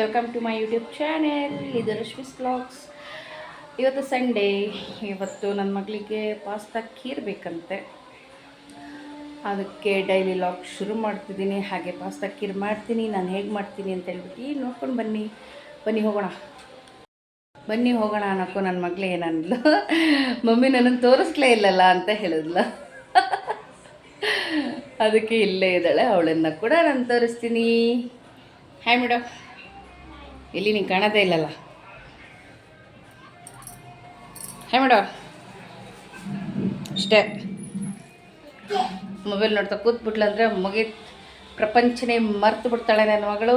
Welcome to my YouTube channel ಇದು Rashmi's blogs ಇವತ್ತು Sunday ಇವತ್ತು ನನ್ನ ಮಗಳಿಗೆ ಪಾಸ್ತಾ ಖೀರ್ ಬೇಕಂತೆ. ಅದಕ್ಕೆ ಡೈಲಿ ಲಾಗ್ ಶುರು ಮಾಡ್ತಿದ್ದೀನಿ. ಹಾಗೆ ಪಾಸ್ತಾ ಖೀರ್ ಮಾಡ್ತೀನಿ, ನಾನು ಹೇಗೆ ಮಾಡ್ತೀನಿ ಅಂತ ಹೇಳ್ಬಿಟ್ಟು ನೋಡ್ಕೊಂಡು ಬನ್ನಿ. ಬನ್ನಿ ಹೋಗೋಣ. ಬನ್ನಿ ಹೋಗೋಣ ಅನ್ನೋಕ್ಕೂ ನನ್ನ ಮಗಳೇ ಏನಂದ್ಲು? ಮಮ್ಮಿ ನನ್ನನ್ನು ತೋರಿಸ್ಲೇ ಇಲ್ಲಲ್ಲ ಅಂತ ಹೇಳಿದ್ಲ. ಅದಕ್ಕೆ ಇಲ್ಲೇ ಇದ್ದಾಳೆ, ಅವಳನ್ನು ಕೂಡ ನಾನು ತೋರಿಸ್ತೀನಿ. ಹಾಯ್ ಮೇಡಮ್ ಇಲ್ಲಿ ನೀನು ಕಾಣದೇ ಇಲ್ಲಲ್ಲ. ಹೇ ಮೇಡಮ್ ಅಷ್ಟೇ ಮೊಬೈಲ್ ನೋಡ್ತಾ ಕೂತ್ಬಿಟ್ಲಂದ್ರೆ ಮಗಿ ಪ್ರಪಂಚನೇ ಮರ್ತು ಬಿಡ್ತಾಳೆ ನನ್ನ ಮಗಳು.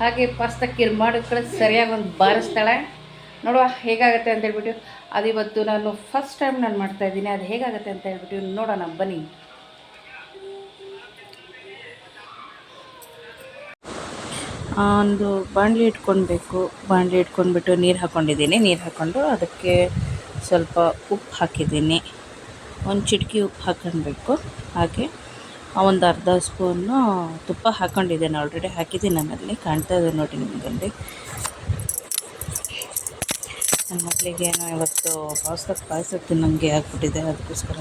ಹಾಗೆ ಪಾಸ್ತಕ್ಕೀರು ಮಾಡೋಕ್ಕೆ ಸರಿಯಾಗಿ ಒಂದು ಬಾರಿಸ್ತಾಳೆ. ನೋಡುವ ಹೇಗಾಗುತ್ತೆ ಅಂತ ಹೇಳ್ಬಿಟ್ಟು ಅದು ಇವತ್ತು ನಾನು ಫಸ್ಟ್ ಟೈಮ್ ನಾನು ಮಾಡ್ತಾಯಿದ್ದೀನಿ ಅದು ಹೇಗಾಗುತ್ತೆ ಅಂತ ಹೇಳ್ಬಿಟ್ಟು ನೋಡೋಣ, ಬನ್ನಿ. ಒಂದು ಬಾಣಲಿ ಇಟ್ಕೊಳ್ಬೇಕು ಬಾಣಲಿ ಇಟ್ಕೊಂಡ್ಬಿಟ್ಟು ನೀರು ಹಾಕ್ಕೊಂಡಿದ್ದೀನಿ ನೀರು ಹಾಕ್ಕೊಂಡು ಅದಕ್ಕೆ ಸ್ವಲ್ಪ ಉಪ್ಪು ಹಾಕಿದ್ದೀನಿ. ಒಂದು ಚಿಟಕಿ ಉಪ್ಪು ಹಾಕ್ಕೊಳ್ಬೇಕು ಹಾಗೆ ಒಂದು ಅರ್ಧ ಸ್ಪೂನು ತುಪ್ಪ ಹಾಕ್ಕೊಂಡಿದ್ದೇನೆ ಆಲ್ರೆಡಿ ಹಾಕಿದ್ದೀನಿ ನನ್ನಲ್ಲಿ. ಕಾಣ್ತಾ ಇದೆ ನೋಡಿ ನಿಮಗಲ್ಲಿ. ನನ್ನ ಮಕ್ಕಳಿಗೆ ಇವತ್ತು ಪಾಸ್ತಾ ಪಾಯಸ ತಿನ್ನಂಗೆ ಆಗ್ಬಿಟ್ಟಿದೆ. ಅದಕ್ಕೋಸ್ಕರ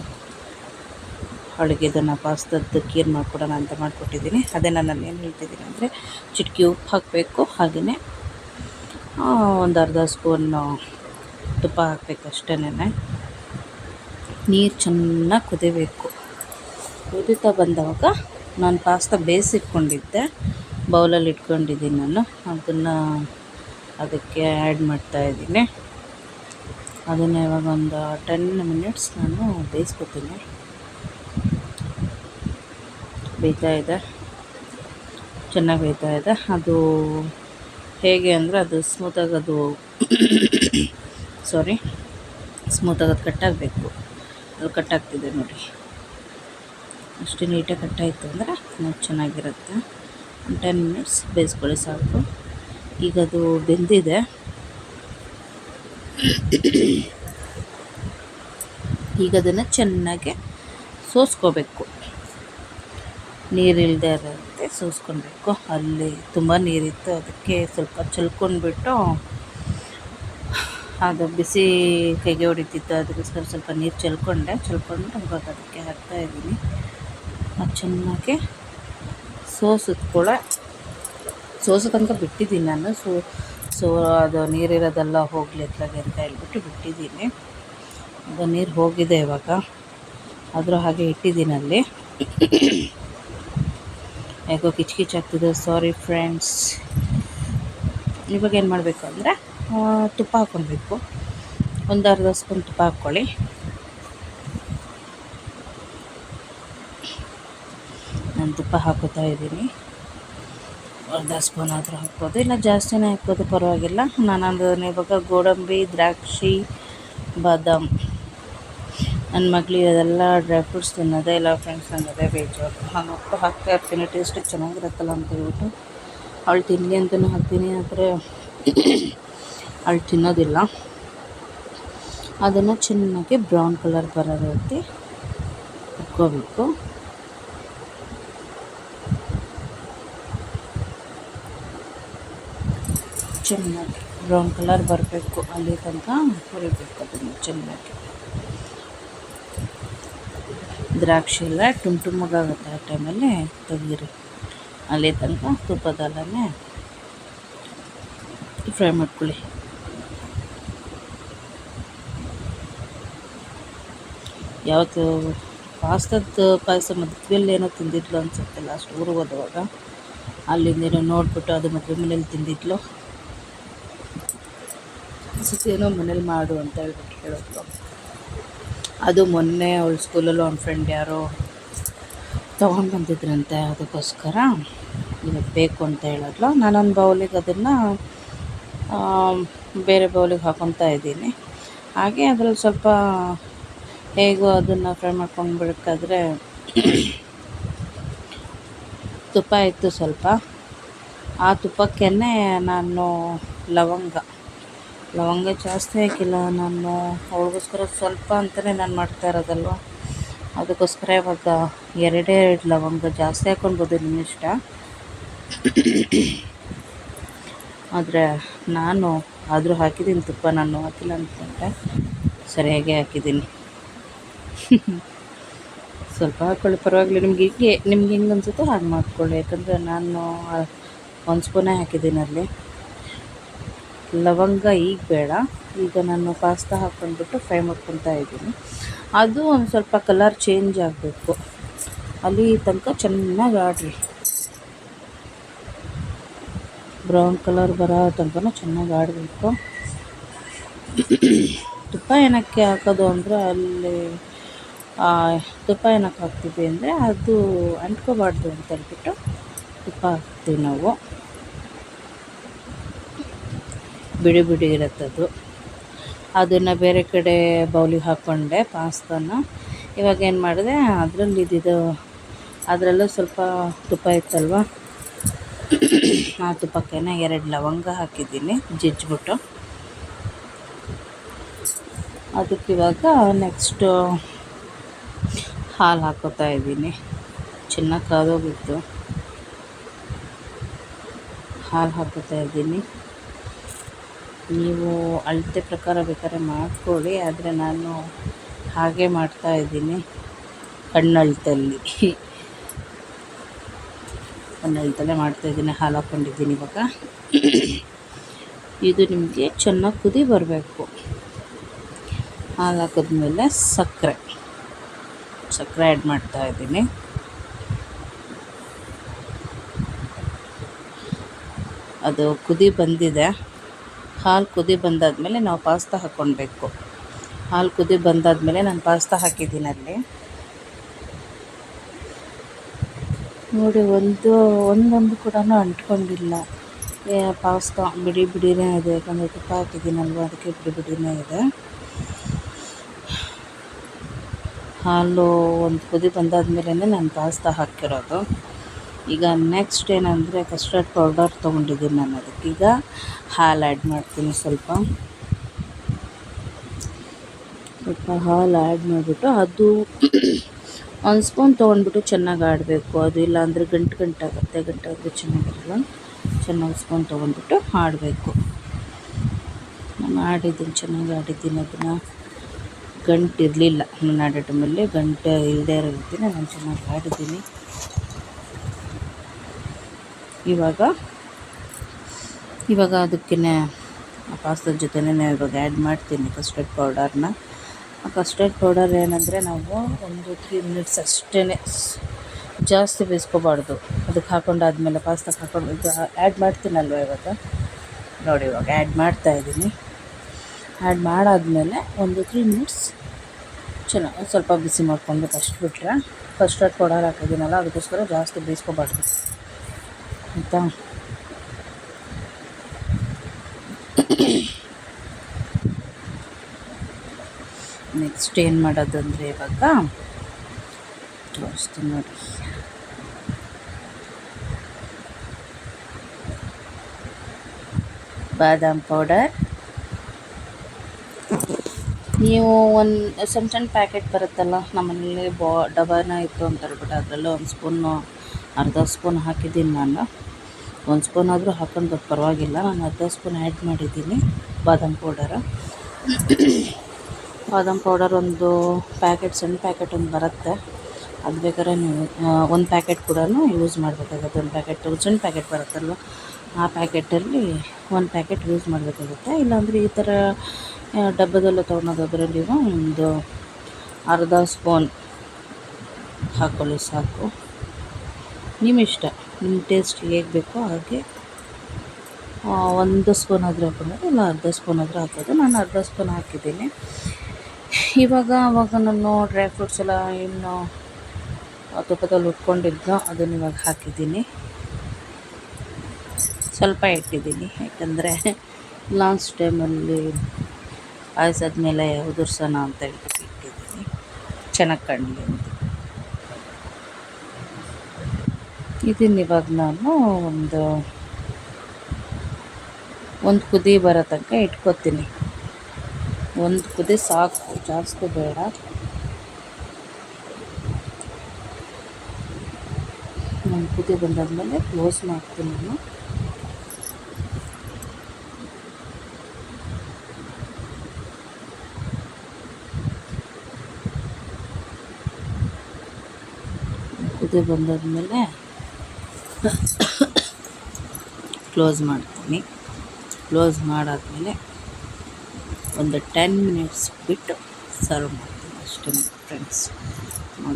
ಅವಳಿಗೆ ಇದನ್ನು ಪಾಸ್ತದ್ದು ಖೀರ್ ಮಾಡಿಕೊಡೋಣ ಅಂತ ಮಾಡಿಕೊಟ್ಟಿದ್ದೀನಿ. ಅದೇ ನಾನು ಏನು ಹೇಳ್ತಿದ್ದೀನಿ ಅಂದರೆ ಚಿಟಕಿ ಉಪ್ಪು ಹಾಕಬೇಕು ಹಾಗೆಯೇ ಒಂದು ಅರ್ಧ ಸ್ಪೂನ್ ತುಪ್ಪ ಹಾಕಬೇಕು ಅಷ್ಟೇ ನೀರು ಚೆನ್ನಾಗಿ ಕುದಿಬೇಕು. ಕುದೀತಾ ಬಂದಾಗ ನಾನು ಪಾಸ್ತಾ ಬೇಯಿಸಿಟ್ಕೊಂಡಿದ್ದೆ. ಬೌಲಲ್ಲಿ ಇಟ್ಕೊಂಡಿದ್ದೀನಿ ನಾನು. ಅದನ್ನು ಅದಕ್ಕೆ ಆ್ಯಡ್ ಮಾಡ್ತಾಯಿದ್ದೀನಿ ಅದನ್ನು ಇವಾಗ ಒಂದು ಟೆನ್ ಮಿನಿಟ್ಸ್ ನಾನು ಬೇಯಿಸ್ಕೊತೀನಿ. ಬೇಯ್ತಾ ಇದೆ. ಚೆನ್ನಾಗಿ ಬೇಯ್ತಾ ಇದೆ. ಅದು ಹೇಗೆ ಅಂದರೆ ಅದು ಸ್ಮೂತಾಗಿ ಅದು ಸಾರಿ ಸ್ಮೂತಾಗಿ ಅದು ಕಟ್ಟಾಗಬೇಕು ಅದು ಕಟ್ಟಾಗ್ತಿದೆ ನೋಡಿ. ಅಷ್ಟು ನೀಟಾಗಿ ಕಟ್ಟಾಯಿತು ಅಂದರೆ ಚೆನ್ನಾಗಿರುತ್ತೆ. ಒಂದು ಟೆನ್ ಮಿನಿಟ್ಸ್ ಬೇಯಿಸ್ಕೊಳ್ಳಿ ಸಾಕು. ಈಗ ಅದು ಬೆಂದಿದೆ. ಈಗ ಅದನ್ನು ಚೆನ್ನಾಗಿ ಸೋಸ್ಕೋಬೇಕು. ನೀರಿಲ್ಲದೆ ಇರುತ್ತೆ ಸೂಸ್ಕೊಳ್ಬೇಕು. ಅಲ್ಲಿ ತುಂಬ ನೀರಿತ್ತು, ಅದಕ್ಕೆ ಸ್ವಲ್ಪ ಚೆಲ್ಕೊಂಡ್ಬಿಟ್ಟು ಅದು ಬಿಸಿ ಕೈಗೆ ಹೊಡಿತಿತ್ತು ಅದಕ್ಕೋಸ್ಕರ ಸ್ವಲ್ಪ ನೀರು ಚೆಲ್ಕೊಂಡೆ. ಚೆಲ್ಕೊಂಡು ಇವಾಗ ಅದಕ್ಕೆ ಹಾಕ್ತಾಯಿದ್ದೀನಿ ಅದು ಚೆನ್ನಾಗಿ ಸೋಸಿದ ಕೂಡ ಸೋಸೋ ತನಕ ಬಿಟ್ಟಿದ್ದೀನಿ ನಾನು. ಸೋ ಸೋ ಅದು ನೀರಿರೋದೆಲ್ಲ ಹೋಗಲಿ ಅಂತ ಹೇಳ್ಬಿಟ್ಟು ಬಿಟ್ಟಿದ್ದೀನಿ. ಅದು ನೀರು ಹೋಗಿದೆ ಇವಾಗ. ಆದರೂ ಹಾಗೆ ಇಟ್ಟಿದ್ದೀನಿ ಅಲ್ಲಿ. ಯಾಕೋ ಕಿಚ್ ಕಿಚ್ ಆಗ್ತಿದೆ. ಸಾರಿ ಫ್ರೆಂಡ್ಸ್ ಇವಾಗ ಏನು ಮಾಡಬೇಕು ಅಂದರೆ ತುಪ್ಪ ಹಾಕ್ಕೊಳ್ಬೇಕು ಒಂದು ಅರ್ಧ ಸ್ಪೂನ್ ತುಪ್ಪ ಹಾಕ್ಕೊಳ್ಳಿ. ನಾನು ತುಪ್ಪ ಹಾಕೋತಾ ಇದ್ದೀನಿ. ಅರ್ಧ ಸ್ಪೂನ್ ಆದರೂ ಹಾಕ್ಬೋದು. ಇಲ್ಲ ಜಾಸ್ತಿನೇ ಹಾಕೋದು ಪರವಾಗಿಲ್ಲ. ನಾನು ಅದನ್ನು ಇವಾಗ ಗೋಡಂಬಿ, ದ್ರಾಕ್ಷಿ, ಬಾದಾಮ್. ನನ್ನ ಮಗಳಿಗೆ ಅದೆಲ್ಲ ಡ್ರೈ ಫ್ರೂಟ್ಸ್ ತಿನ್ನೋದೇ ಇಲ್ಲ ಫ್ರೆಂಡ್ಸ್ ಅನ್ನೋದೇ ಬೇಜಾರು. ನಾನು ಉಪ್ಪು ಹಾಕ್ತಾ ಇರ್ತೀನಿ ಟೇಸ್ಟ್ ಚೆನ್ನಾಗಿರುತ್ತಲ್ಲ ಅಂತ ಹೇಳ್ಬಿಟ್ಟು ಅವಳು ತಿನ್ನಲಿ ಅಂತಲೂ ಹಾಕ್ತೀನಿ, ಆದರೆ ಅವಳು ತಿನ್ನೋದಿಲ್ಲ. ಅದನ್ನು ಚೆನ್ನಾಗಿ ಬ್ರೌನ್ ಕಲರ್ ಬರೋ ರೀತಿ ಚೆನ್ನಾಗಿ ಬ್ರೌನ್ ಕಲರ್ ಬರಬೇಕು ಅಲ್ಲಿ ತನಕ ಹುರಿಬೇಕು ಅದನ್ನು ಚೆನ್ನಾಗಿ. ದ್ರಾಕ್ಷಿ ಎಲ್ಲ ಟುಮ್ ಟುಮ್ಮಗಾಗುತ್ತೆ ಆ ಟೈಮಲ್ಲಿ ತೆಗೀರಿ. ಅಲ್ಲಿ ತನಕ ತುಪ್ಪದಲ್ಲೇ ಫ್ರೈ ಮಾಡ್ಕೊಳ್ಳಿ. ಯಾವತ್ತು ಪಾಸ್ತದ ಪಾಯಸ ಮದುವೆಯಲ್ಲಿ ಏನೋ ತಿಂದಿದ್ಲು ಅನ್ಸುತ್ತೆ ಲಾಸ್ಟ್ ಊರಿಗೆ ಹೋದವಾಗ. ಅಲ್ಲಿಂದೇನೋ ನೋಡಿಬಿಟ್ಟು ಅದು ಮದುವೆ ಮನೇಲಿ ತಿಂದಿದ್ಲು. ಏನೋ ಮನೇಲಿ ಮಾಡು ಅಂತ ಹೇಳ್ಬಿಟ್ಟು ಹೇಳಿದ್ಲು ಅದು ಮೊನ್ನೆ ಅವಳ ಸ್ಕೂಲಲ್ಲೂ ಅವ್ನ ಫ್ರೆಂಡ್ ಯಾರೋ ತೊಗೊಂಡು ಬಂದಿದ್ರಂತೆ, ಅದಕ್ಕೋಸ್ಕರ ಇವತ್ತು ಬೇಕು ಅಂತ ಹೇಳಿದ್ಲು. ನಾನೊಂದು ಬೌಲಿಗೆ ಅದನ್ನು ಬೇರೆ ಬೌಲಿಗೆ ಹಾಕೊತಾ ಇದ್ದೀನಿ. ಹಾಗೆ ಅದರಲ್ಲಿ ಸ್ವಲ್ಪ ಹೇಗೋ ಅದನ್ನು ಫ್ರೈ ಮಾಡ್ಕೊಂಡು ಬಿಡಬೇಕಾದ್ರೆ ತುಪ್ಪ ಇತ್ತು ಸ್ವಲ್ಪ. ಆ ತುಪ್ಪಕ್ಕೇ ನಾನು ಲವಂಗ. ಲವಂಗ ಜಾಸ್ತಿ ಹಾಕಿಲ್ಲ, ನಾನು ಅವಳಿಗೋಸ್ಕರ ಸ್ವಲ್ಪ ಅಂತಲೇ ನಾನು ಮಾಡ್ತಾ ಇರೋದಲ್ವ? ಅದಕ್ಕೋಸ್ಕರ ಇವಾಗ ಎರಡೇ ಎರಡು ಲವಂಗ ಜಾಸ್ತಿ ಹಾಕೊಳ್ಬೋದು ನಿಮ್ಮ ಇಷ್ಟ? ಆದರೆ ನಾನು ಆದರೂ ಹಾಕಿದ್ದೀನಿ ತುಪ್ಪ ನಾನು ಹಾಕಿಲ್ಲ ಅಂತಂದರೆ ಸರಿಯಾಗಿ ಹಾಕಿದ್ದೀನಿ. ಸ್ವಲ್ಪ ಹಾಕ್ಕೊಳ್ಳಿ ಪರವಾಗಿಲ್ಲ. ನಿಮ್ಗೆ ಹೀಗೆ, ನಿಮ್ಗೆ ಹೆಂಗೆ ಅನಿಸುತ್ತೋ ಹಾಗೆ ಮಾಡ್ಕೊಳ್ಳಿ. ಯಾಕಂದರೆ ನಾನು ಒಂದು ಸ್ಪೂನೇ ಹಾಕಿದ್ದೀನಿ ಅಲ್ಲಿ. ಲವಂಗ ಈಗ ಬೇಡ. ಈಗ ನಾನು ಪಾಸ್ತಾ ಹಾಕ್ಕೊಂಡ್ಬಿಟ್ಟು ಫ್ರೈ ಮಾಡ್ಕೊತಾ ಇದ್ದೀನಿ. ಅದು ಒಂದು ಸ್ವಲ್ಪ ಕಲರ್ ಚೇಂಜ್ ಆಗಬೇಕು. ಅಲ್ಲಿ ತನಕ ಚೆನ್ನಾಗಿ ಆಡ್ರಿ ಬ್ರೌನ್ ಕಲರ್ ಬರೋ ತನಕ ಚೆನ್ನಾಗಿ ಆಡಬೇಕು. ತುಪ್ಪ ಏನಕ್ಕೆ ಹಾಕೋದು ಅಂದರೆ ಅಲ್ಲಿ ತುಪ್ಪ ಏನಕ್ಕೆ ಹಾಕ್ತೀವಿ ಅಂದರೆ ಅದು ಅಂಟ್ಕೋಬಾರ್ದು ಅಂತ ಹೇಳ್ಬಿಟ್ಟು ತುಪ್ಪ ಹಾಕ್ತೀವಿ ನಾವು. ಬಿಡಿ ಬಿಡಿ ಇರುತ್ತೆ ಅದು ಅದನ್ನು ಬೇರೆ ಕಡೆ ಬೌಲಿಗೆ ಹಾಕ್ಕೊಂಡೆ ಪಾಸ್ತಾನ. ಇವಾಗ ಏನು ಮಾಡಿದೆ, ಅದರಲ್ಲಿ ಇದ್ದಿದ್ದು ಅದರಲ್ಲೂ ಸ್ವಲ್ಪ ತುಪ್ಪ ಇತ್ತಲ್ವ? ಆ ತುಪ್ಪಕ್ಕೇನೆ ಎರಡು ಲವಂಗ ಹಾಕಿದ್ದೀನಿ, ಜಜ್ಜಿಬಿಟ್ಟು. ಅದಕ್ಕಿವಾಗ ನೆಕ್ಸ್ಟು ಹಾಲು ಹಾಕೋತಾ ಇದ್ದೀನಿ. ಚೆನ್ನಾಗಿ ಕಾದೋಗಿತ್ತು ಹಾಲು ಹಾಕೋತಾ ಇದ್ದೀನಿ. ನೀವು ಅಳತೆ ಪ್ರಕಾರ ಬೇಕಾದ್ರೆ ಮಾಡಿಕೊಳ್ಳಿ, ಆದರೆ ನಾನು ಹಾಗೆ ಮಾಡ್ತಾ ಇದ್ದೀನಿ ಕಣ್ಣಳ್ತಲ್ಲಿ. ಕಣ್ಣಳ್ತಲ್ಲೇ ಮಾಡ್ತಾಯಿದ್ದೀನಿ ಹಾಲು ಹಾಕ್ಕೊಂಡಿದ್ದೀನಿ ಇವಾಗ. ಇದು ನಿಮಗೆ ಚೆನ್ನಾಗಿ ಕುದಿ ಬರಬೇಕು. ಹಾಲು ಹಾಕಿದ್ಮೇಲೆ ಸಕ್ಕರೆ. ಸಕ್ಕರೆ ಆ್ಯಡ್ ಮಾಡ್ತಾ ಇದ್ದೀನಿ. ಅದು ಕುದಿ ಬಂದಿದೆ. ಹಾಲು ಕುದಿ ಬಂದಾದಮೇಲೆ ನಾವು ಪಾಸ್ತಾ ಹಾಕ್ಕೊಳ್ಬೇಕು. ಹಾಲು ಕುದಿ ಬಂದಾದಮೇಲೆ ನಾನು ಪಾಸ್ತಾ ಹಾಕಿದ್ದೀನಿ ಅಲ್ಲಿ. ನೋಡಿ, ಒಂದು, ಒಂದೊಂದು ಕೂಡ ಅಂಟ್ಕೊಂಡಿಲ್ಲ. ಪಾಸ್ತಾ ಬಿಡಿ ಬಿಡಿನೇ ಇದೆ. ಯಾಕಂದರೆ ತುಪ್ಪ ಹಾಕಿದ್ದೀನಲ್ವ? ಅದಕ್ಕೆ ಬಿಡಿ ಬಿಡಿನೇ ಇದೆ. ಹಾಲು ಒಂದು ಕುದಿ ಬಂದಾದಮೇಲೆ ನಾನು ಪಾಸ್ತಾ ಹಾಕಿರೋದು. ಈಗ ನೆಕ್ಸ್ಟ್ ಏನಂದರೆ ಕಸ್ಟರ್ಡ್ ಪೌಡರ್ ತೊಗೊಂಡಿದ್ದೀನಿ ನಾನು ಅದಕ್ಕೆ. ಈಗ ಹಾಲು ಆ್ಯಡ್ ಮಾಡ್ತೀನಿ ಸ್ವಲ್ಪ. ಸ್ವಲ್ಪ ಹಾಲು ಆ್ಯಡ್ ಮಾಡಿಬಿಟ್ಟು ಅದು ಒಂದು ಸ್ಪೂನ್ ತೊಗೊಂಡ್ಬಿಟ್ಟು ಚೆನ್ನಾಗಿ ಆಡಬೇಕು. ಅದು ಇಲ್ಲಾಂದರೆ ಗಂಟು ಗಂಟಾಗುತ್ತೆ, ಗಂಟಾದರೆ ಚೆನ್ನಾಗಿರಲ್ಲ. ಚೆನ್ನಾಗಿ ಸ್ಪೂನ್ ತೊಗೊಂಡ್ಬಿಟ್ಟು ಆಡಬೇಕು. ನಾನು ಆಡಿದ್ದೀನಿ, ಚೆನ್ನಾಗಿ ಆಡಿದ್ದೀನಿ ಅದನ್ನು. ಗಂಟು ಇರಲಿಲ್ಲ. ನಾನು ಆಡೋ ಟೈಮಲ್ಲಿ ಗಂಟು ಇಲ್ಲದೇ ಇರೋ ರೀತಿನ ನಾನು ಚೆನ್ನಾಗಿ ಆಡಿದ್ದೀನಿ. ಇವಾಗ. ಇವಾಗ ಅದಕ್ಕೆ ಪಾಸ್ತದ ಜೊತೆನೇ ಇವಾಗ ಆ್ಯಡ್ ಮಾಡ್ತೀನಿ ಕಸ್ಟರ್ಡ್ ಪೌಡರ್ನ ಆ ಕಸ್ಟರ್ಡ್ ಪೌಡರ್ ಏನಂದರೆ ನಾವು ಒಂದು ತ್ರೀ ಮಿನಿಟ್ಸ್ ಅಷ್ಟೇ ಜಾಸ್ತಿ ಬೇಯಿಸ್ಕೋಬಾರ್ದು. ಅದಕ್ಕೆ ಹಾಕೊಂಡಾದ್ಮೇಲೆ ಪಾಸ್ತಕ್ಕೆ ಹಾಕೊಂಡು ಇದು ಆ್ಯಡ್ ಮಾಡ್ತೀನಲ್ವ ಇವಾಗ? ನೋಡಿ ಇವಾಗ ಆ್ಯಡ್ ಮಾಡ್ತಾಯಿದ್ದೀನಿ ಆ್ಯಡ್ ಮಾಡಾದಮೇಲೆ ಒಂದು ತ್ರೀ ಮಿನಿಟ್ಸ್ ಚೆನ್ನಾಗಿ ಸ್ವಲ್ಪ ಬಿಸಿ ಮಾಡ್ಕೊಂಡ್ಬಿಟ್ಟು ಅಷ್ಟು ಬಿಟ್ಟರೆ ಕಸ್ಟರ್ಡ್ ಪೌಡರ್ ಹಾಕಿದ್ದೀನಲ್ಲ, ಅದಕ್ಕೋಸ್ಕರ ಜಾಸ್ತಿ ಬೇಯಿಸ್ಕೋಬಾರ್ದು. ಆಯಿತಾ? ನೆಕ್ಸ್ಟ್ ಏನು ಮಾಡೋದಂದರೆ ಇವಾಗ? ತೋರಿಸ್ತೀನಿ ನೋಡಿ. ಬಾದಾಮ್ ಪೌಡರ್ ನೀವು ಒಂದು ಸಣ್ಣ ಸಣ್ಣ ಪ್ಯಾಕೆಟ್ ಬರುತ್ತಲ್ಲ, ನಮ್ಮನೇಲಿ ಬಾ ಡಬಾನ ಇತ್ತು ಅಂತ ಹೇಳ್ಬಿಟ್ಟು ಅದರಲ್ಲೂ ಒಂದು ಸ್ಪೂನು ಅರ್ಧ ಸ್ಪೂನ್ ಹಾಕಿದ್ದೀನಿ ನಾನು. ಒಂದು ಸ್ಪೂನ್ ಆದರೂ ಹಾಕೊಂಡು ಪರವಾಗಿಲ್ಲ. ನಾನು ಅರ್ಧ ಸ್ಪೂನ್ ಆ್ಯಡ್ ಮಾಡಿದ್ದೀನಿ ಬಾದಾಮ್ ಪೌಡರ ಬಾದಾಮ್ ಪೌಡರ್ ಒಂದು ಪ್ಯಾಕೆಟ್ ಸಣ್ಣ ಪ್ಯಾಕೆಟ್ ಒಂದು ಬರುತ್ತೆ. ಅದು ಬೇಕಾದ್ರೆ ನೀವು ಒಂದು ಪ್ಯಾಕೆಟ್ ಕೂಡ ಯೂಸ್ ಮಾಡಬೇಕಾಗುತ್ತೆ. ಒಂದು ಪ್ಯಾಕೆಟ್ ಸಣ್ಣ ಪ್ಯಾಕೆಟ್ ಬರುತ್ತಲ್ವ? ಆ ಪ್ಯಾಕೆಟಲ್ಲಿ ಒಂದು ಪ್ಯಾಕೆಟ್ ಯೂಸ್ ಮಾಡಬೇಕಾಗುತ್ತೆ. ಇಲ್ಲಾಂದರೆ ಈ ಥರ ಡಬ್ಬದಲ್ಲೇ ತೊಗೊಳೋದಾದ್ರೆ ನೀವು ಒಂದು ಅರ್ಧ ಸ್ಪೂನ್ ಹಾಕ್ಕೊಳ್ಳಿ ಸಾಕು. ನಿಮ್ಮ ಇಷ್ಟ ನಿಮ್ಮ ಟೇಸ್ಟ್ ಹೇಗೆ ಬೇಕೋ ಹಾಗೆ ಒಂದು ಸ್ಪೂನ್ ಆದರೂ ಹಾಕ್ಕೊಂಡ್ರೆ ಇಲ್ಲ ಅರ್ಧ ಸ್ಪೂನ್ ಆದರೂ ಹಾಕೋದು ನಾನು ಅರ್ಧ ಸ್ಪೂನ್ ಹಾಕಿದ್ದೀನಿ. ಇವಾಗ ಅವಾಗ ನಾನು ಡ್ರೈ ಫ್ರೂಟ್ಸ್ ಎಲ್ಲ ಏನು ತುಪ್ಪದಲ್ಲಿ ಉಟ್ಕೊಂಡಿದ್ದೋ, ಅದನ್ನು ಇವಾಗ ಹಾಕಿದ್ದೀನಿ. ಸ್ವಲ್ಪ ಇಟ್ಟಿದ್ದೀನಿ, ಯಾಕಂದರೆ ಲಾಸ್ಟ್ ಟೈಮಲ್ಲಿ ಪಾಯಸದ ಮೇಲೆ ಉದುರ್ಸೋಣ ಅಂತ ಇಟ್ಟಿದ್ದೀನಿ. ಚೆನ್ನಾಗಿ ಕಾಣಲಿ ಇದನ್ನ ಇವಾಗ ನಾನು ಒಂದು ಒಂದು ಕುದಿ ಬರೋ ತನಕ ಇಟ್ಕೊತೀನಿ. ಒಂದು ಕುದಿ ಸಾಕು, ಜಾಸ್ತಿ ಬೇಡ. ಒಂದು ಕುದಿ ಬಂದಾದಮೇಲೆ ಕ್ಲೋಸ್ ಮಾಡ್ತೀನಿ ನಾನು. ಕುದಿ ಬಂದಾದ್ಮೇಲೆ ಕ್ಲೋಸ್ ಮಾಡ್ತೀನಿ. ಕ್ಲೋಸ್ ಮಾಡಾದಮೇಲೆ ಒಂದು ಟೆನ್ ಮಿನಿಟ್ಸ್ ಬಿಟ್ಟು ಸರ್ವ್ ಮಾಡ್ತೀನಿ ಅಷ್ಟೇ ಫ್ರೆಂಡ್ಸ್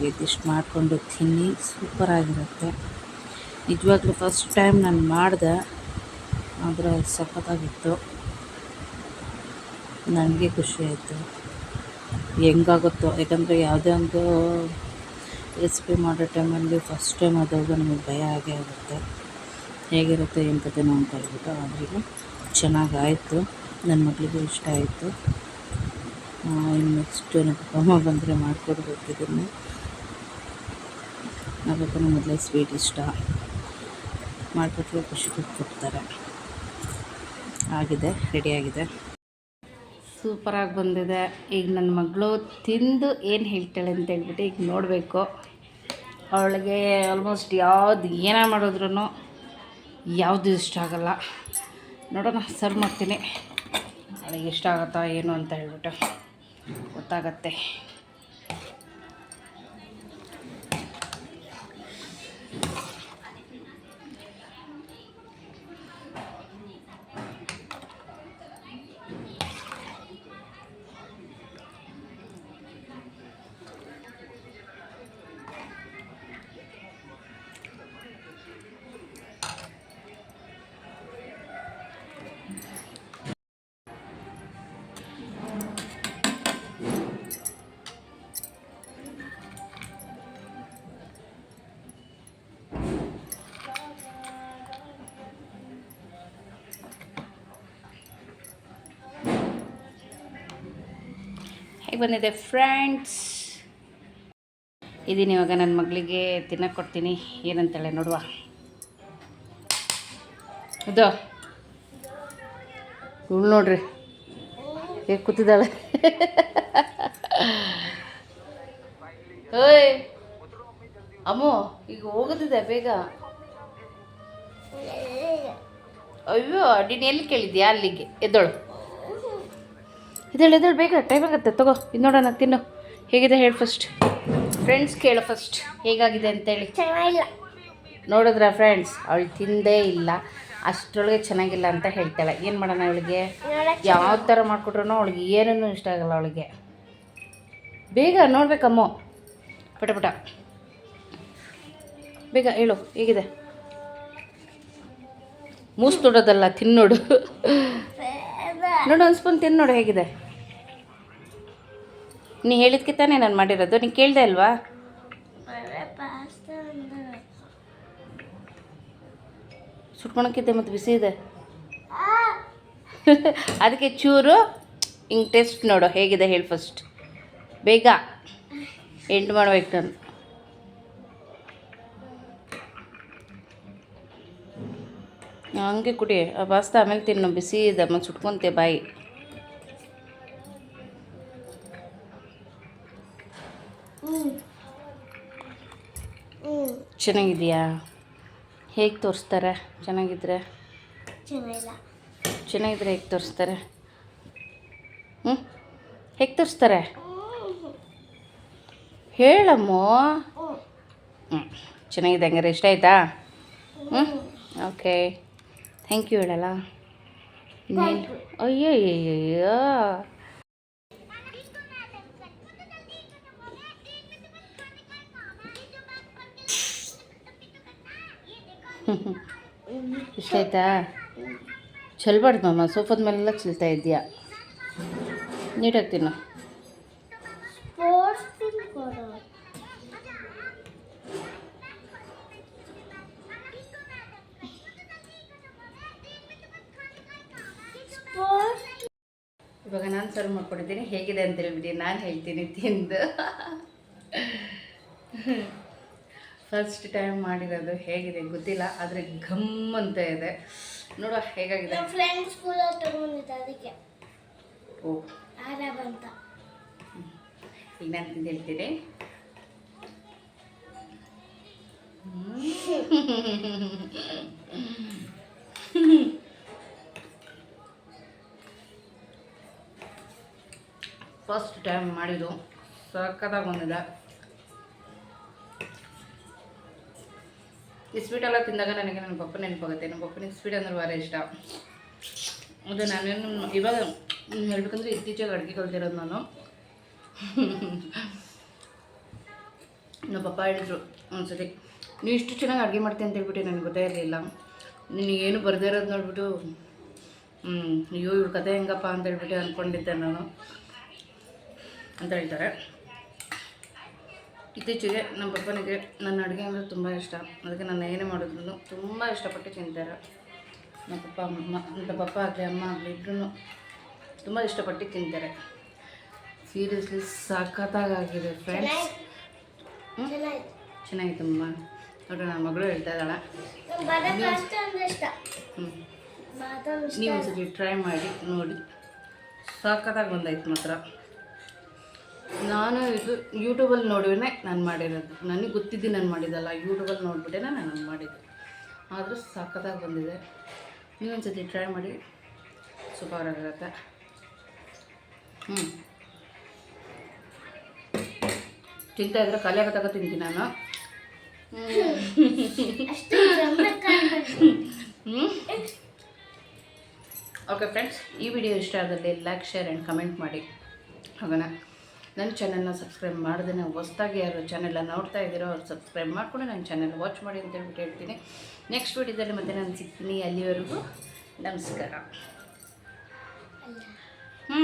ಇದಿಷ್ಟು ಮಾಡಿಕೊಂಡು ತಿನ್ನಿ. ಸೂಪರಾಗಿರುತ್ತೆ ನಿಜವಾಗ್ಲೂ ಫಸ್ಟ್ ಟೈಮ್ ನಾನು ಮಾಡಿದೆ. ಆದರೆ ಸಖತ್ತಾಗಿತ್ತು. ನನಗೆ ಖುಷಿ ಆಯಿತು. ಹೆಂಗಾಗುತ್ತೋ, ಯಾಕಂದರೆ ಯಾವುದೇ ಒಂದು ರೆಸಿಪಿ ಮಾಡೋ ಟೈಮಲ್ಲಿ ಫಸ್ಟ್ ಟೈಮ್ ಆದಾಗ ನಮಗೆ ಭಯ ಆಗೇ ಆಗುತ್ತೆ. ಹೇಗಿರುತ್ತೆ ಕಥೆನೋ ಅಂತ ಹೇಳ್ಬಿಟ್ಟು, ಆದ್ರೂ ಚೆನ್ನಾಗಾಯಿತು. ನನ್ನ ಮಗಳಿಗೂ ಇಷ್ಟ ಆಯಿತು. ಇನ್ನು ನೆಕ್ಸ್ಟ್ ನಮ್ಮ ಅಮ್ಮ ಬಂದರೆ ಮಾಡಿಕೊಡ್ಬೇಕು ಇದನ್ನು. ಪಪ್ಪನ ಮೊದಲೇ ಸ್ವೀಟ್ ಇಷ್ಟ. ಮಾಡಿಕೊಟ್ರೆ ಖುಷಿ ಕೊಡ್ತಾರೆ ಆಗಿದೆ ರೆಡಿಯಾಗಿದೆ ಸೂಪರಾಗಿ ಬಂದಿದೆ. ಈಗ ನನ್ನ ಮಗಳು ತಿಂದು ಏನು ಹೇಳ್ತಾಳೆ ಅಂತ ಹೇಳ್ಬಿಟ್ಟು ಈಗ ನೋಡಬೇಕು. ಅವಳಿಗೆ ಆಲ್ಮೋಸ್ಟ್ ಯಾವುದು ಏನೇ ಮಾಡಿದ್ರು ಯಾವುದು ಇಷ್ಟ ಆಗೋಲ್ಲ. ನೋಡೋಣ ಸರ್ವ್ ಮಾಡ್ತೀನಿ. ಅವಳಿಗೆ ಇಷ್ಟ ಆಗುತ್ತಾ, ಏನು ಅಂತ ಹೇಳ್ಬಿಟ್ಟು ಗೊತ್ತಾಗತ್ತೆ. ಹೇಗೆ ಬಂದಿದೆ ಫ್ರೆಂಡ್ಸ್ ಇದೀನಿ ಇವಾಗ ನನ್ನ ಮಗಳಿಗೆ ತಿನ್ನಕ್ಕೆ ಕೊಡ್ತೀನಿ. ಏನಂತಾಳೆ ನೋಡುವ. ಇದು. ಇವಳು ನೋಡ್ರಿ. ಏ, ಕೂತಿದ್ದಾಳೆ. ಓಯ್. ಅಮ್ಮು, ಈಗ ಹೋಗೋದಿದೆ ಬೇಗ. ಅಯ್ಯೋ, ನೀನು ಎಲ್ಲಿ ಕೇಳಿದ್ಯಾ ಅಲ್ಲಿಗೆ? ಎದ್ದೋಳು. ಎದ್ದೇಳು ಎದ್ದೇಳು ಬೇಗ ಟೈಮ್ ಆಗುತ್ತೆ ತಗೋ ಇದು ನೋಡೋಣ ತಿನ್ನು. ಹೇಗಿದೆ ಹೇಳಿ ಫಸ್ಟ್ ಫ್ರೆಂಡ್ಸ್ ಕೇಳು ಫಸ್ಟ್ ಹೇಗಾಗಿದೆ ಅಂತೇಳಿ. ಚೆನ್ನಾಗಿಲ್ಲ. ನೋಡಿದ್ರ ಫ್ರೆಂಡ್ಸ್ ಅವಳು ತಿಂದೇ ಇಲ್ಲ. ಅಷ್ಟರೊಳಗೆ ಚೆನ್ನಾಗಿಲ್ಲ ಅಂತ ಹೇಳ್ತಾಳೆ. ಏನು ಮಾಡೋಣ ಅವಳಿಗೆ? ಯಾವ ಥರ ಮಾಡಿಕೊಟ್ರು ಅವಳಿಗೆ ಏನೂ ಇಷ್ಟ ಆಗಲ್ಲ ಅವಳಿಗೆ. ಬೇಗ ನೋಡ್ಬೇಕಮ್ಮ. ಪಟ ಪಟ. ಬೇಗ ಹೇಳು ಹೇಗಿದೆ? ಮೂಸ್ ತೊಡೋದಲ್ಲ ತಿನ್ನೋಡು. ನೋಡು ಒಂದು ಸ್ಪೂನ್ ತಿನ್ನೋಡು ಹೇಗಿದೆ? ನೀ ಹೇಳಿದ್ಕೆ ತಾನೇ ನಾನು ಮಾಡಿರೋದು. ನೀನು ಕೇಳಿದೆ ಅಲ್ವಾ? ಸುಟ್ಕೊಳಕ್ಕಿದ್ದೆ ಮತ್ತು ಬಿಸಿ ಇದೆ. ಅದಕ್ಕೆ ಚೂರು ಹಿಂಗೆ ಟೇಸ್ಟ್ ನೋಡು ಹೇಗಿದೆ ಹೇಳಿ ಫಸ್ಟ್ ಬೇಗ. ಎಂಟು ಮಾಡ್ಬೇಕು ನಾನು. ಹಂಗೆ ಕುಡಿ ಆ ಪಾಸ್ತಾ ಆಮೇಲೆ ತಿನ್ನು ಬಿಸಿ ಇದೆ ಮತ್ತು ಸುಟ್ಕೊಂತೆ ಬಾಯಿ ಹ್ಞೂ ಚೆನ್ನಾಗಿದೆಯಾ? ಹೇಗೆ ತೋರಿಸ್ತಾರೆ? ಚೆನ್ನಾಗಿದ್ರೆ? ಚೆನ್ನಾಗಿಲ್ಲ. ಚೆನ್ನಾಗಿದ್ರೆ ಹೇಗೆ ತೋರಿಸ್ತಾರೆ? ಹ್ಞೂ ಹೇಗೆ ತೋರಿಸ್ತಾರೆ? ಹೇಳಮ್ಮ. ಹ್ಞೂ ಚೆನ್ನಾಗಿದೆ ಹಂಗಾರೆ ಇಷ್ಟ ಆಯ್ತಾ? ಹ್ಞೂ ಓಕೆ. ಥ್ಯಾಂಕ್ ಯು ಹೇಳಲ್ಲ. ಅಯ್ಯೋ ಅಯ್ಯೋ ಇಷ್ಟ ಆಯ್ತಾ? ಚೆಲ್ಬಾರ್ದು ಮಾಮ ಸೋಫಾದ ಮೇಲೆಲ್ಲ ಚೆಲ್ತಾ ಇದೆಯಾ ನೀಟಾಗಿ ತಿನ್ನು. ಇವಾಗ ನಾನು ಸರ್ವ್ ಮಾಡ್ಕೊಂಡಿದ್ದೀನಿ. ಹೇಗಿದೆ ಅಂತ ಹೇಳ್ಬಿಟ್ಟು ನಾನು ಹೇಳ್ತೀನಿ ತಿಂದು. ಫಸ್ಟ್ ಟೈಮ್ ಮಾಡಿರೋದು ಹೇಗಿದೆ ಗೊತ್ತಿಲ್ಲ ಆದರೆ ಘಮ್ ಅಂತ ಇದೆ. ನೋಡುವ ಹೇಗಾಗಿದೆ. ಫ್ರೆಂಡ್ ಸ್ಕೂಲ್ ತಗೊಂಡಿದ್ದೆ ಅದಕ್ಕೆ. ಓ. ಈಗ ನಾನು ತಿಂದು ಹೇಳ್ತೀನಿ. ಫಸ್ಟ್ ಟೈಮ್ ಮಾಡಿದ್ದು ಸಕ್ಕತ್ತಾಗಿ ಬಂದಿದೆ. ಈ ಸ್ವೀಟ್ ಎಲ್ಲ ತಿಂದಾಗ ನನಗೆ ನನ್ನ ಪಪ್ಪ ನೆನಪಾಗುತ್ತೆ. ನಮ್ಮ ಪಪ್ಪನಿಗೆ ಸ್ವೀಟ್ ಅಂದ್ರೆ ಭಾರಿ ಇಷ್ಟ. ಅದು ನಾನೇನು ಇವಾಗ ಹೇಳ್ಬೇಕಂದ್ರೆ ಇತ್ತೀಚೆಗೆ ಅಡುಗೆ ಕಲ್ತಿರೋದು ನಾನು. ನಮ್ಮ ಪಪ್ಪ ಹೇಳಿದ್ರು ಒಂದ್ಸತಿ, ನೀವು ಇಷ್ಟು ಚೆನ್ನಾಗಿ ಅಡುಗೆ ಮಾಡ್ತೀನಿ ಅಂತ ಹೇಳ್ಬಿಟ್ಟು ನನಗೆ ಗೊತ್ತೇ ಇರಲಿಲ್ಲ. ನಿನಗೇನು ಬರದೇ ಇರೋದು ನೋಡ್ಬಿಟ್ಟು ಅಯ್ಯೋ, ಇವ್ರ ಕತೆ ಹೆಂಗಪ್ಪ ಅಂತ ಹೇಳ್ಬಿಟ್ಟು ಅಂದ್ಕೊಂಡಿದ್ದೆ ನಾನು. ಅಂತ ಹೇಳ್ತಾರೆ. ಇತ್ತೀಚೆಗೆ ನಮ್ಮ ಪಪ್ಪನಿಗೆ ನನ್ನ ಅಡುಗೆ ಅಂದರೆ ತುಂಬ ಇಷ್ಟ. ಅದಕ್ಕೆ ನಾನು ಏನೇ ಮಾಡಿದ್ರು ತುಂಬ ಇಷ್ಟಪಟ್ಟು ತಿಂತಾರೆ ನಮ್ಮ ಪಪ್ಪ ಅಮ್ಮ ನಮ್ಮ ಪಪ್ಪ ಆಗಲಿ ಅಮ್ಮ ಆಗಲಿ ಇಬ್ಬರೂ ತುಂಬ ಇಷ್ಟಪಟ್ಟು ತಿಂತಾರೆ ಸೀರಿಯಸ್ಲಿ ಸಖತ್ತಾಗಿದೆ ಫ್ರೆಂಡ್ಸ್ ಚೆನ್ನಾಗಿತ್ತು ತುಂಬ. ನೋಡ್ರಿ ನನ್ನ ಮಗಳು ಹೇಳ್ತಾ ಇದ್ದಾಳೆ. ನೀವು ಒಂದ್ಸತಿ ಟ್ರೈ ಮಾಡಿ ನೋಡಿ. ಸಖತ್ತಾಗಿ ಬಂದಾಯ್ತು ಮಾತ್ರ. ನಾನು ಇದು ಯೂಟ್ಯೂಬಲ್ಲಿ ನೋಡಿನೇ ನಾನು ಮಾಡಿರೋದು. ನನಗೆ ಗೊತ್ತಿದ್ದು ನಾನು ಮಾಡಿದ್ದಲ್ಲ ಯೂಟ್ಯೂಬಲ್ಲಿ ನೋಡಿಬಿಟ್ಟೇ ನಾನು ಮಾಡಿದ್ದು. ಆದರೂ ಸಖತ್ತಾಗಿ ಬಂದಿದೆ. ನೀವೊಂದ್ಸತಿ ಟ್ರೈ ಮಾಡಿ ಸೂಪರ್ ಆಗಿರುತ್ತೆ ಹ್ಞೂ ತಿಂತಾ ಇದ್ರೆ ಖಾಲಿ ಆಗತ್ತಾಗ ತಿಂತೀನಿ ನಾನು. ಓಕೆ ಫ್ರೆಂಡ್ಸ್ ಈ ವಿಡಿಯೋ ಇಷ್ಟ ಆದಲ್ಲಿ ಲೈಕ್ ಶೇರ್ ಆ್ಯಂಡ್ ಕಮೆಂಟ್ ಮಾಡಿ. ಹೋಗೋಣ ನನ್ನ ಚಾನಲ್ನ ಸಬ್ಸ್ಕ್ರೈಬ್ ಮಾಡ್ದೇ ಹೊಸ್ದಾಗಿ ಯಾರು ಚಾನೆಲ್ನ ನೋಡ್ತಾ ಇದ್ದೀರೋ ಅವ್ರು ಸಬ್ಸ್ಕ್ರೈಬ್ ಮಾಡಿಕೊಂಡು ನನ್ನ ಚಾನೆಲ್ ವಾಚ್ ಮಾಡಿ ಅಂತ ಹೇಳ್ಬಿಟ್ಟು ಹೇಳ್ತೀನಿ. ನೆಕ್ಸ್ಟ್ ವೀಡಿಯೋದಲ್ಲಿ ಮತ್ತೆ ನಾನು ಸಿಗ್ತೀನಿ ಅಲ್ಲಿವರೆಗೂ. ನಮಸ್ಕಾರ. ಹ್ಞೂ